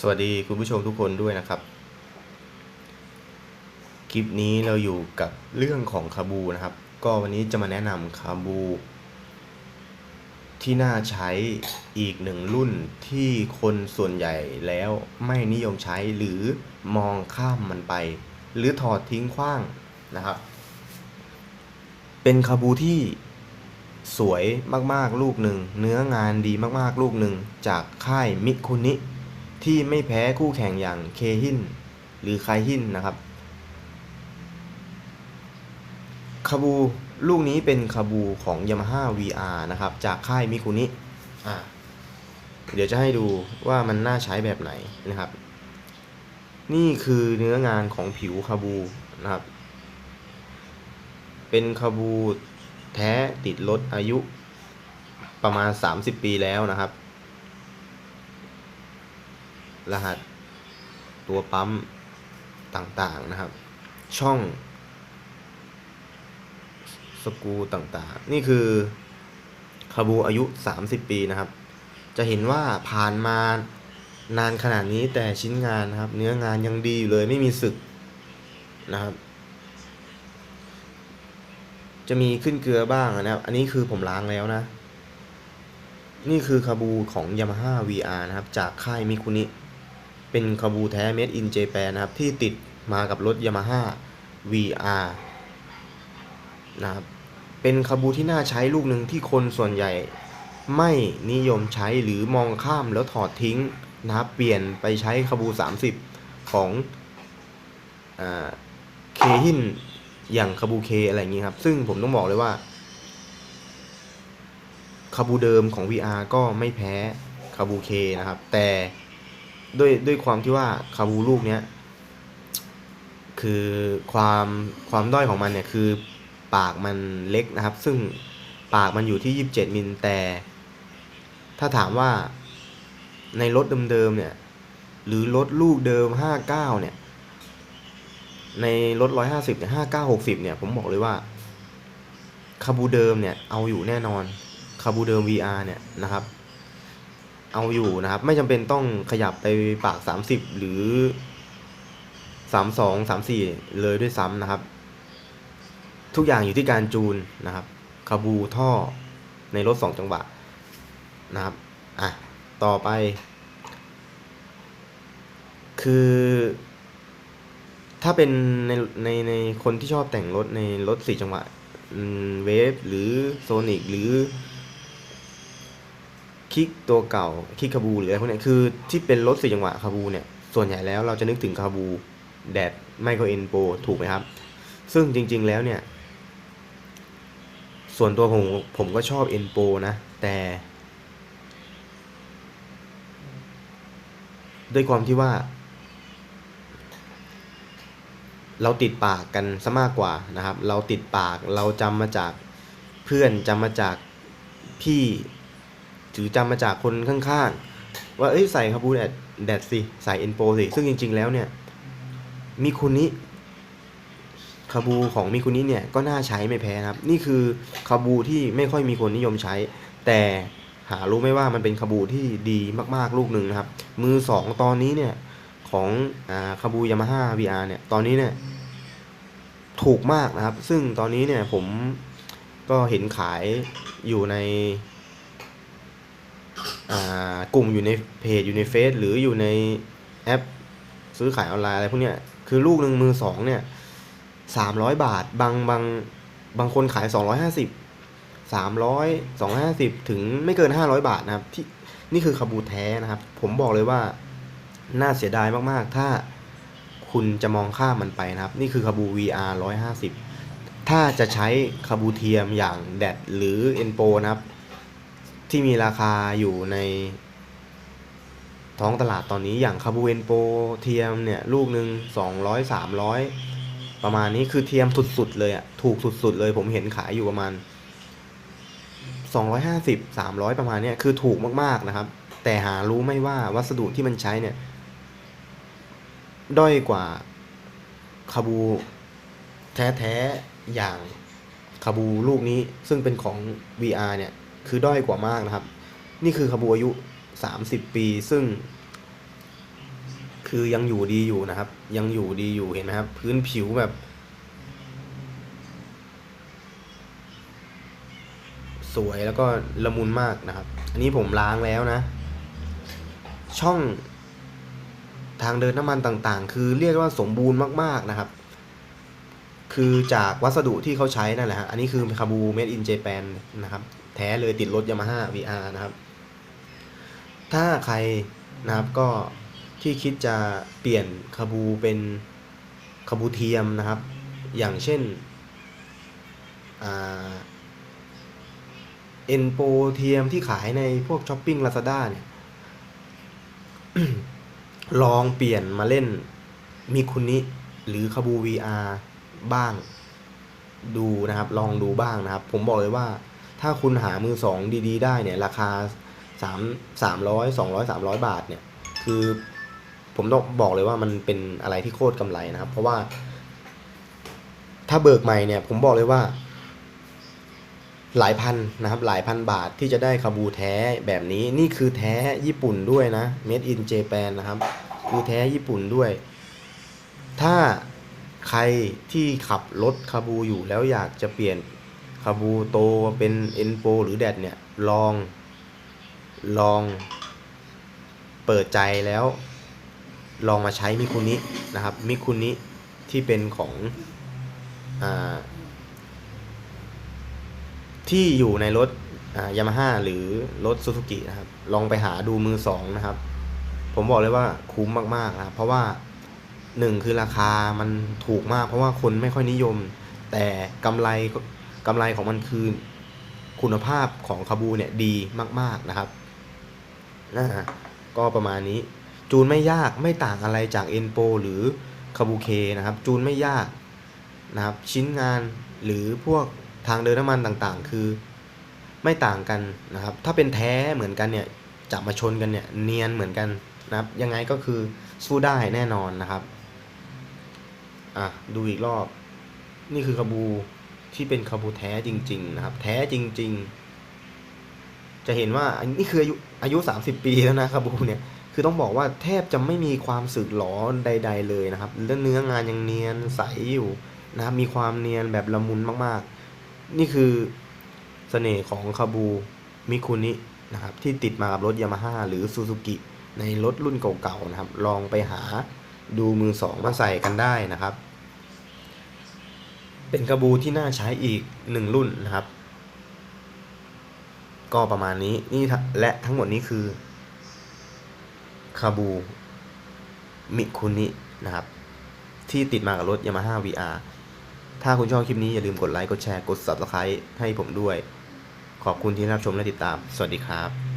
สวัสดีคุณผู้ชมทุกคนด้วยนะครับ คลิปนี้เราอยู่กับเรื่องของคาบูนะครับ ก็วันนี้จะมาแนะนำคาบู ที่น่าใช้อีกหนึ่งรุ่นที่คนส่วนใหญ่แล้วไม่นิยมใช้หรือมองข้ามมันไป หรือถอดทิ้งขว้างนะครับ เป็นคาบูที่สวยมากๆลูกหนึ่ง เนื้องานดีมากๆลูกหนึ่งจากค่ายมิคุนิ ที่ไม่แพ้คู่แข่งอย่างเคฮินหรือไคฮินนะครับคาบูลูกนี้เป็นคาบูของ Yamaha VR นะครับ จากค่ายมิคุนิอ่าเดี๋ยวจะให้ดูว่ามันน่าใช้แบบไหนนะครับ นี่คือเนื้องานของผิวคาบูนะครับ เป็นคาบูแท้ติดรถอายุประมาณ 30 ปีแล้วนะครับ รหัสตัวปั๊มต่างๆนะครับ ช่องสกูต่างๆ นี่คือคาบูอายุ 30 ปีนะครับ จะเห็นว่าผ่านมานานขนาดนี้แต่ชิ้นงานนะครับ เนื้องานยังดีอยู่เลยไม่มีสึกนะครับ จะมีขึ้นเกลือบ้างนะครับ อันนี้คือผมล้างแล้วนะ นี่คือคาบูของ Yamaha VR นะครับ จากค่ายมิคุนิ เป็นคาบูแท้ Made in Japan นะครับ ที่ติดมากับรถ Yamaha VR นะครับ เป็นคาบูที่น่าใช้ลูกหนึ่งที่คนส่วนใหญ่ไม่นิยมใช้หรือมองข้ามแล้วถอดทิ้งนะครับ เปลี่ยนไปใช้คาบู 30 ของเคฮินอย่างคาบูเคอะไรอย่างนี้ครับ ซึ่งผมต้องบอกเลยว่าคาบูเดิมของ VR ก็ไม่แพ้คาบูเคนะครับ แต่ ด้วยด้วยความที่ว่าคาบูลูกเนี้ยคือความความด้อยของมันเนี่ยคือปากมันเล็กนะครับ ซึ่งปากมันอยู่ที่ 27 มิลแต่ ถ้าถามว่าในรถเดิมๆเนี่ย หรือรถลูกเดิม 59 เนี่ย ในรถ 150 เนี่ย 59 60 เนี่ย ผมบอกเลยว่าคาบูเดิมเนี่ย เอาอยู่แน่นอนคาบูเดิม VR เนี่ยนะครับ เอาอยู่นะครับ ไม่จำเป็นต้องขยับไปปาก 30 หรือ 32 34 เลยด้วยซ้ำนะครับ ทุกอย่างอยู่ที่การจูนนะครับคาบูท่อในรถ 2 จังหวะนะครับอะต่อไป คือ ถ้าเป็นในในในคนที่ชอบแต่งรถในรถ4จังหวะเวฟหรือโซนิกหรือ คิกตัวเก่าคิกคาบูหรืออะไรพวกนี้คือที่เป็นรถสี่จังหวะคาบูเนี่ยส่วนใหญ่แล้วเราจะนึกถึงคาบูแดดไม่ก็เอ็นโปถูกไหมครับ ซึ่งจริง ๆแล้วเนี่ย ส่วนตัวผมผมก็ชอบเอ็นโปนะ แต่ด้วยความที่ว่า เราติดปากกันซะมากกว่านะครับ เราติดปากเราจำมาจากเพื่อนจำมาจากพี่ ถือจำมาจากคนข้างๆ ว่าเอ้ยใส่คาบูแดดแดดสิใส่เอ็นโปสิ ซึ่งจริง ๆ แล้วเนี่ยมิคุนิคาบูของมิคุนิเนี่ยก็น่าใช้ไม่แพ้นะครับ นี่คือคาบูที่ไม่ค่อยมีคนนิยมใช้ แต่หารู้ไหมว่ามันเป็นคาบูที่ดีมากๆลูกหนึ่งนะครับ มือสองตอนนี้เนี่ยของอาคาบูยามาฮ่า VR เนี่ยตอนนี้เนี่ยถูกมากนะครับ ซึ่งตอนนี้เนี่ยผมก็เห็นขายอยู่ใน กลุ่มอยู่ในเพจอยู่ในเฟซหรืออยู่ในแอป ซื้อขายออนไลน์อะไรพวกเนี้ยคือลูกหนึ่งมือสองเนี่ยสามร้อยบาทบางบางบางคนขายสองร้อยห้าสิบสามร้อยสองห้าสิบถึงไม่เกินห้าร้อยบาทนะครับ ที่นี่คือคาบูแท้นะครับ ผมบอกเลยว่าน่าเสียดายมากๆ ถ้าคุณจะมองข้ามมันไปนะครับ นี่คือคาบู VR 150 ถ้าจะใช้คาบูเทียมอย่างแดดหรือเอ็นโปนะครับ ที่มีราคาอยู่ในท้องตลาดตอนนี้อย่างคาบูเอนโปเทียมเนี่ย ลูกหนึ่งสองร้อยสามร้อยประมาณนี้คือเทียมสุดๆเลยอะถูกสุดๆเลย ผมเห็นขายอยู่ประมาณสองร้อยห้าสิบสามร้อยประมาณเนี้ยคือถูกมากๆนะครับ แต่หารู้ไม่ว่าวัสดุที่มันใช้เนี่ย ด้อยกว่าคาบูแท้ๆอย่างคาบูลูกนี้ซึ่งเป็นของ VR เนี่ย คือด้อยกว่ามากนะครับ นี่คือคาบูอายุ 30 ปีซึ่ง คือยังอยู่ดีอยู่นะครับ ยังอยู่ดีอยู่เห็นไหมครับ พื้นผิวแบบ สวยแล้วก็ละมุนมากนะครับ อันนี้ผมล้างแล้วนะ ช่องทางเดินน้ำมันต่างๆ คือเรียกว่าสมบูรณ์มากๆนะครับ คือจากวัสดุที่เขาใช้นั่นแหละฮะ อันนี้คือคาบู made in Japan นะครับ แท้เลยติดรถ Yamaha VR นะครับ ถ้าใครนะครับก็ที่คิดจะเปลี่ยนคาบูเป็นคาบูเทียมนะครับ อย่างเช่นเอ็นโปเทียมที่ขายในพวกช้อปปิ้งลาซาด้าเนี่ยลองเปลี่ยนมาเล่นมิคุนิหรือคาบู VR บ้างดูนะครับ ลองดูบ้างนะครับ ผมบอกเลยว่า ถ้าคุณหามือสองดีๆ ได้เนี่ยราคาสามสามร้อยสองร้อยสามร้อยบาทเนี่ยคือผมต้องบอกเลยว่ามันเป็นอะไรที่โคตรกำไรนะครับ เพราะว่า ถ้าเบิกใหม่เนี่ยผมบอกเลยว่า หลายพันนะครับ หลายพันบาทที่จะได้คาบูแท้แบบนี้นี่คือแท้ญี่ปุ่นด้วยนะ made in Japan นะครับคือแท้ญี่ปุ่นด้วย ถ้าใครที่ขับรถคาบูอยู่แล้วอยากจะเปลี่ยน คาบูโตเป็นเอ็นโปหรือแดดเนี่ย ลอง ลอง เปิดใจแล้ว ลองมาใช้มิคุนินะครับ มิคุนิที่เป็นของอที่อยู่ในรถยามาฮ่าหรือรถซูซูกินะครับ ลองไปหาดูมือสองนะครับ ผมบอกเลยว่าคุ้มมากๆนะครับ เพราะว่าหนึ่งคือราคามันถูกมาก เพราะว่าคนไม่ค่อยนิยม แต่กำไร กำไรของมันคือคุณภาพของคาบูเนี่ยดีมาก ๆนะครับนะก็ประมาณนี้ จูนไม่ยากไม่ต่างอะไรจากเอ็นโปหรือคาบูเคนะครับ จูนไม่ยากนะครับ ชิ้นงานหรือพวกทางเดินน้ำมันต่างๆ คือไม่ต่างกันนะครับ ถ้าเป็นแท้เหมือนกันเนี่ยจับมาชนกันเนี่ยเนียนเหมือนกันนะครับ ยังไงก็คือสู้ได้แน่นอนนะครับ อะ ดูอีกรอบ นี่คือคาบู ที่เป็นคาบูแท้จริง ๆ นะครับ แท้จริง ๆ จะเห็นว่าอันนี้คืออายุอายุสามสิบปีแล้วนะคาบูเนี่ยคือต้องบอกว่าแทบจะไม่มีความสึกหรอใด ๆ เลยนะครับแล้วเนื้องานยังเนียนใสอยู่นะครับมีความเนียนแบบละมุนมากๆ นี่คือเสน่ห์ของคาบูมิคุนินะครับที่ติดมากับรถยามาฮ่าหรือซูซูกิในรถรุ่นเก่าๆนะครับ ลองไปหาดูมือสองมาใส่กันได้นะครับ เป็นคาบูที่น่าใช้อีกหนึ่งรุ่นนะครับ ก็ประมาณนี้นี่และทั้งหมดนี้คือคาบูมิคุนินะครับ ที่ติดมากับรถ Yamaha VR ถ้าคุณชอบคลิปนี้อย่าลืมกดไลค์ กดแชร์ กด Subscribe ให้ผมด้วย ขอบคุณที่รับชมและติดตาม สวัสดีครับ